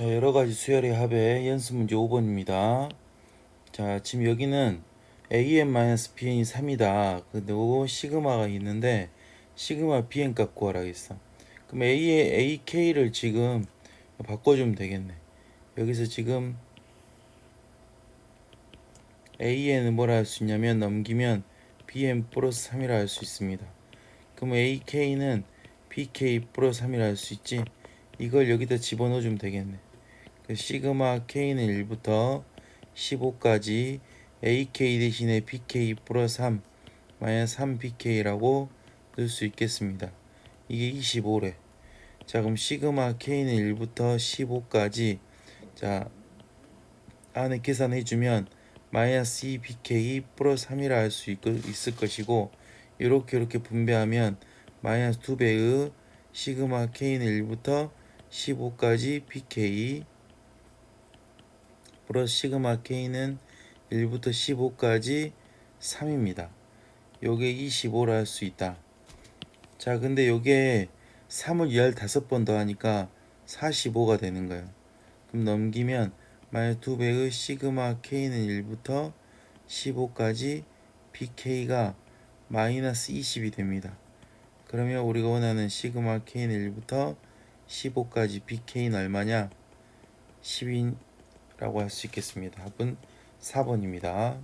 자, 여러 가지 수열의 합의 연습 문제 5번입니다. 자, 지금 여기는 AN-BN이 3이다. 그리고 시그마가 있는데 시그마 BN 값 구하라 했어. 그럼 A의 AK를 지금 바꿔주면 되겠네. 여기서 지금 AN은 뭐라 할 수 있냐면 넘기면 BN 플러스 3이라 할 수 있습니다. 그럼 AK는 BK 플러스 3이라 할 수 있지. 이걸 여기다 집어넣어주면 되겠네. 그 시그마 K는 1부터 15까지 AK 대신에 BK 플러스 3 마이너스 3BK라고 넣을 수 있겠습니다. 이게 25래. 자 그럼 시그마 K는 1부터 15까지 자 안에 계산해주면 마이너스 2BK 플러스 3이라 할 수 있을 것이고 이렇게 이렇게 분배하면 마이너스 2배의 시그마 K는 1부터 15까지 BK 플러스 시그마 K는 1부터 15까지 3입니다. 요게 25라 할 수 있다. 자, 근데 요게 3을 15번 더하니까 45가 되는 거예요. 그럼 넘기면 마이너스 2배의 시그마 K는 1부터 15까지 BK가 마이너스 20이 됩니다. 그러면 우리가 원하는 시그마 K는 1부터 15까지 BK는 얼마냐? 10이 라고 할 수 있겠습니다. 답은 4번입니다.